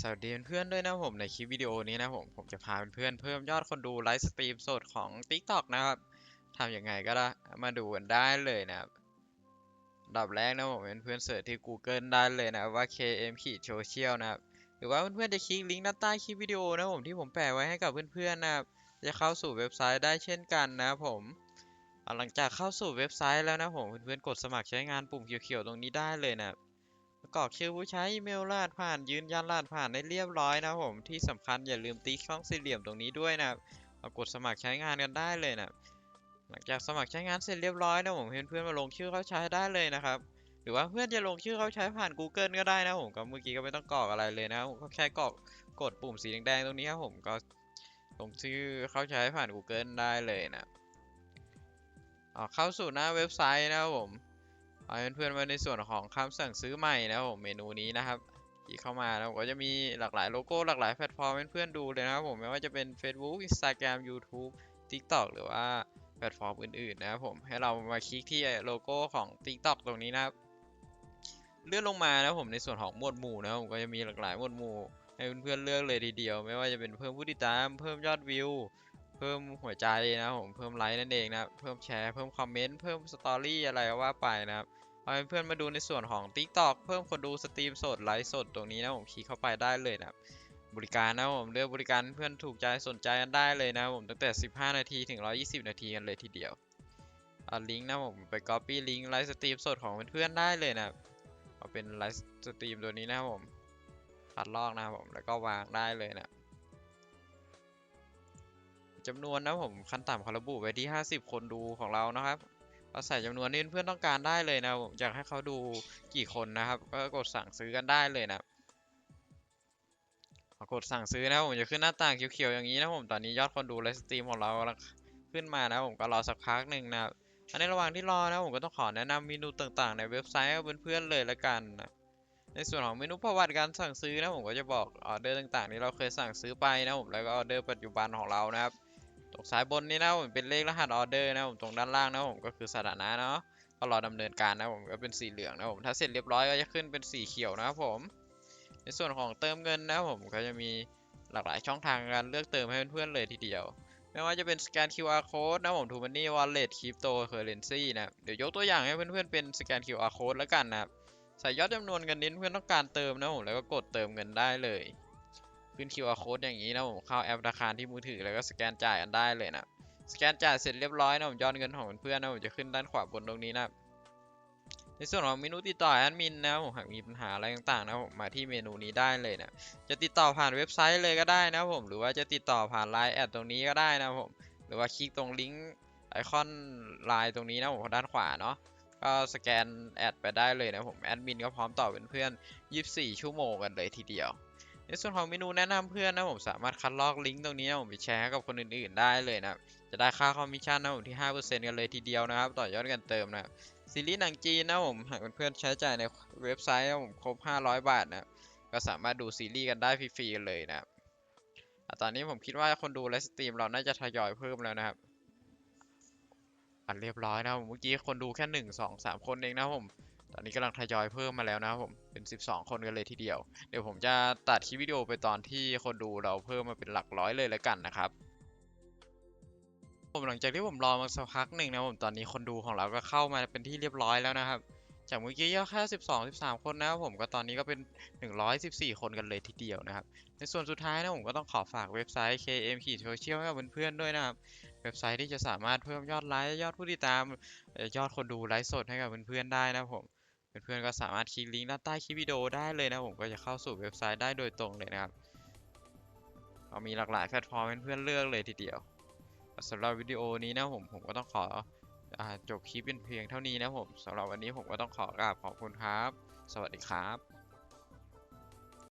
สวัสดีเพื่อนๆด้วยนะผมในคลิปวิดีโอนี้นะผม ผมจะพาเพื่อนๆเพิ่มยอดคนดูไลฟ์สตรีมสดของ TikTok นะครับทำยังไงก็ได้มาดูกันได้เลยนะครับดับแรกนะผมเพื่อนๆเสิร์ชที่ Google ได้เลยนะว่า KM ขีด Social นะครับ หรือว่าเพื่อนๆจะคลิกลิงก์ด้านใต้คลิปวิดีโอนะผมที่ผมแปะไว้ให้กับเพื่อนๆนะครับจะเข้าสู่เว็บไซต์ได้เช่นกันนะผมหลังจากเข้าสู่เว็บไซต์แล้วนะผมเพื่อนๆกดสมัครใช้งานปุ่มเขียวๆตรงนี้ได้เลยนะครับ กรอกชื่อผู้ใช้อีเมลรหัสผ่านยืนยันรหัสผ่านได้เรียบร้อยนะผมที่สำคัญอย่าลืมติ๊กช่องสี่เหลี่ยมตรงนี้ด้วยนะเอากดสมัครใช้งานกันได้เลยนะหลังจากสมัครใช้งานเสร็จเรียบร้อยนะผมเพื่อนๆมาลงชื่อเข้าใช้ได้เลยนะครับหรือว่าเพื่อนจะลงชื่อเข้าใช้ผ่าน Google ก็ได้นะผมก็เมื่อกี้ก็ไม่ต้องกรอกอะไรเลยนะผมก็แค่กรอกกดปุ่มสีแดงๆตรงนี้ครับผมก็ลงชื่อเข้าใช้ผ่าน Google ได้เลยนะเอเข้าสู่หน้าเว็บไซต์นะครับผม เอาเพื่อนๆมาในส่วนของคำสั่งซื้อใหม่นะผมเมนูนี้นะครับที่เข้ามาแล้วก็จะมีหลากหลายโลโก้หลากหลายแพลตฟอร์มเพื่อนๆดูเลยนะครับผมไม่ว่าจะเป็น Facebook Instagram YouTube TikTok หรือว่าแพลตฟอร์มอื่นๆนะครับผมให้เรามาคลิกที่โลโก้ของ TikTok ตรงนี้นะครับเลื่อนลงมานะผมในส่วนของหมวดหมู่นะผมก็จะมีหลากหลายหมวดหมู่ให้เพื่อนๆเลือกเลยทีเดียว ไม่ว่าจะเป็นเพิ่มผู้ติดตามเพิ่มยอดวิว เพิ่มหัวใจนะผมเพิ่มไลค์นั่นเองนะเพิ่มแชร์เพิ่มคอมเมนต์เพิ่มสตอรี่อะไรว่าไปนะครับเอาเพื่อนมาดูในส่วนของ TikTok เพิ่มคนดูสตรีมสดไลฟ์สดตรงนี้นะผมคลิกเข้าไปได้เลยนะบริการนะผมเลือกบริการเพื่อนถูกใจสนใจกันได้เลยนะผมตั้งแต่ 15 นาทีถึง 120 นาทีกันเลยทีเดียวเอาลิงก์นะผมไป Copy ลิงก์ไลฟ์สตรีมสดของเพื่อนๆได้เลยนะเอาเป็นไลฟ์สตรีมตัวนี้นะผมคัดลอกนะผมแล้วก็วางได้เลยนะ จำนวนนะผมขั้นต่ำเขาระบุไว้ที่ 50 คนดูของเรานะครับเราใส่จำนวนที่เพื่อนต้องการได้เลยนะผมอยากให้เขาดูกี่คนนะครับ ก็กดสั่งซื้อกันได้เลยนะกดสั่งซื้อนะผมจะขึ้นหน้าต่างเขียวๆอย่างนี้นะผมตอนนี้ยอดคนดูไลฟ์สตรีมของเรากำลังขึ้นมานะผมก็รอสักพักหนึ่งนะครับอันในระหว่างที่รอนะผมก็ต้องขอแนะนำเมนูต่างๆ ในเว็บไซต์เพื่อนๆเลยละกันนะในส่วนของเมนูประวัติการสั่งซื้อนะผมก็จะบอกออเดอร์ต่างๆที่เราเคยสั่งซื้อไปนะผมแล้วก็ออเดอร์ปัจจุบันของเรานะครับ ตรงซ้ายบนนี่นะผมเป็นเลขรหัสออเดอร์นะผมตรงด้านล่างนะผมก็คือสถานะเนาะก็รอดำเนินการนะผมก็เป็นสีเหลืองนะผมถ้าเสร็จเรียบร้อยก็จะขึ้นเป็นสีเขียวนะครับผม ในส่วนของเติมเงินนะผมก็จะมีหลากหลายช่องทางการเลือกเติมให้เพื่อนๆเลยทีเดียว ไม่ว่าจะเป็นสแกน QR code นะผมทูมันนี่วอลเล็ตคริปโตเคอร์เรนซีนะเดี๋ยวยกตัวอย่างให้เพื่อนๆเป็นสแกน QR code แล้วกันนะครับใส่ยอดจำนวนเงินนี้เพื่อนต้องการเติมนะผมแล้วก็กดเติมเงินได้เลย ขึ้น QR code อย่างนี้นะผมเข้าแอปธนาคารที่มือถือแล้วก็สแกนจ่ายกันได้เลยนะสแกนจ่ายเสร็จเรียบร้อยนะผมยอดเงินของเพื่อนนะผมจะขึ้นด้านขวาบนตรงนี้นะในส่วนของเมนูติดต่อแอดมินนะผมหากมีปัญหาอะไรต่างๆนะผมมาที่เมนูนี้ได้เลยนะจะติดต่อผ่านเว็บไซต์เลยก็ได้นะผมหรือว่าจะติดต่อผ่าน Line แอดตรงนี้ก็ได้นะผมหรือว่าคลิกตรงลิงก์ไอคอน Line ตรงนี้นะผมด้านขวาเนาะก็สแกนแอดไปได้เลยนะผมแอดมินก็พร้อมตอบเป็นเพื่อน 24 ชั่วโมงกันเลยทีเดียว ในส่วนของเมนูแนะนำเพื่อนนะผมสามารถคัดลอกลิงก์ตรงนี้นะผมไปแชร์ให้กับคนอื่นๆได้เลยนะจะได้ค่าคอมมิชชั่นนะผมที่ 5%กันเลยทีเดียวนะครับ ต่อยอดกันเติมนะครับซีรีส์หนังจีนนะผมหากเพื่อนๆใช้จ่ายในเว็บไซต์นะผมครบ 500 บาทนะก็สามารถดูซีรีส์กันได้ฟรีๆเลยนะครับตอนนี้ผมคิดว่าคนดูไลฟ์สตรีมเราน่าจะทยอยเพิ่มแล้วนะครับอันเรียบร้อยนะผมเมื่อกี้คนดูแค่1 2 3คนเองนะผม ตอนนี้กำลังทยอยเพิ่มมาแล้วนะครับผมเป็น 12 คนกันเลยทีเดียว เดี๋ยวผมจะตัดคลิปวิดีโอไปตอนที่คนดูเราเพิ่มมาเป็นหลักร้อยเลยแล้วกันนะครับผมหลังจากที่ผมรอมาสักพักหนึ่งนะผมตอนนี้คนดูของเราก็เข้ามาเป็นที่เรียบร้อยแล้วนะครับ จากเมื่อกี้ยอดแค่ 12 13 คนนะครับผมก็ตอนนี้ก็เป็น 114 คนกันเลยทีเดียวนะครับ ในส่วนสุดท้ายนะผมก็ต้องขอฝากเว็บไซต์ KM Social ให้กับเพื่อนๆด้วยนะครับ เว็บไซต์ที่จะสามารถเพิ่มยอดไลค์ยอดผู้ติดตามยอดคนดูไลฟ์สดให้กับเพื่อนๆได้นะครับผม เพื่อนๆก็สามารถคลิกลิงก์ด้านใต้คลิปวิดีโอได้เลยนะผมก็จะเข้าสู่เว็บไซต์ได้โดยตรงเลยนะครับเรามีหลากหลายแพลตฟอร์มให้เพื่อนๆเลือกเลยทีเดียวสำหรับวิดีโอนี้นะผมผมก็ต้องขออจบคลิปเป็นเพียงเท่านี้นะผมสำหรับวันนี้ผมก็ต้องขอกราบขอบคุณครับ สวัสดีครับ